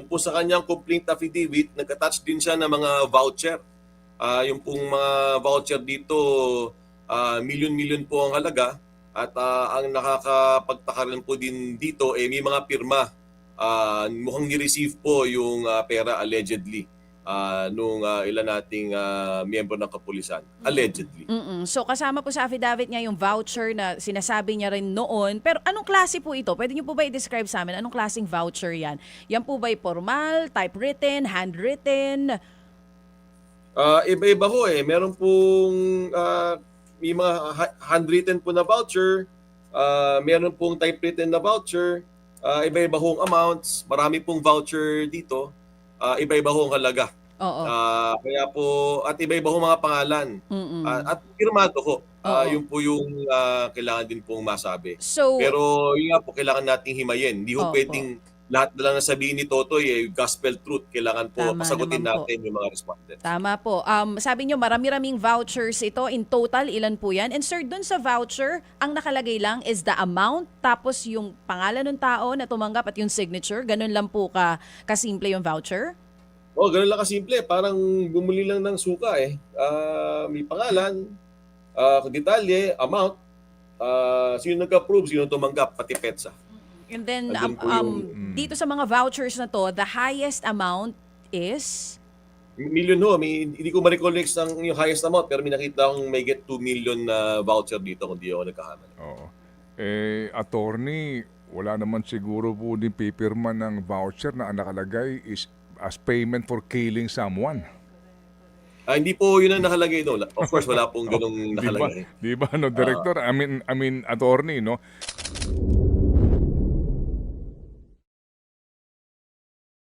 yung po sa kanyang complaint affidavit, nag-attach din siya ng mga voucher. Ah, yung pong mga voucher dito, ah, milyon-milyon po ang halaga. At ah, ang nakakapagtaka rin po din dito, eh, may mga pirma. Ah, mukhang ni-receive po yung ah, pera allegedly ah, nung ah, ilan nating ah, miyembro ng kapulisan. Allegedly. Mm-mm. So kasama po sa affidavit niya yung voucher na sinasabi niya rin noon. Pero anong klase po ito? Pwede niyo po ba i-describe sa amin? Anong klaseng voucher yan? Yan po ba'y formal, typewritten, handwritten? Ah, iba-iba ho eh. Meron pong ah, may mga ha- handwritten po na voucher, ah, meron pong typewritten na voucher, ah, iba-iba hong amounts, marami pong voucher dito, ah, iba-iba hong halaga. Oo. Ah, kaya po at iba-iba hong mga pangalan. Mm-mm. Ah, at pirmado ho. Ah, Oo. yun po yung ah, kailangan din pong masabi. so, Pero yun nga po kailangan nating himayin. Hindi ho Opo. pwedeng lahat na lang na sabihin ni Totoy eh, gospel truth. Kailangan po Tama pasagutin naman po. natin yung mga respondents. Tama po. Um, sabi nyo, marami-raming vouchers ito. In total, ilan po yan? And sir, dun sa voucher, ang nakalagay lang is the amount, tapos yung pangalan ng tao na tumanggap at yung signature. Ganun lang po ka kasimple yung voucher? Oh, ganun lang kasimple. Parang bumuli lang ng suka eh. Ah, may pangalan, ah, detalye, amount, ah, sino nag-approve, sino tumanggap, pati petsa. And then, um, po um, yung- Mm. dito sa mga vouchers na to, the highest amount is... Million ho, may, hindi ko ma-recall next ang yung highest amount, pero may nakita akong may get 2 million na voucher dito kung di ako nagkakamali. Oo. Eh, attorney, wala naman siguro po din pipirma ng voucher na ang nakalagay is as payment for killing someone. Ah, hindi po yun ang nakalagay doon. Of course, wala pong ganung Di ba? nakalagay. Di ba, no, Director? I mean, I mean, attorney, no?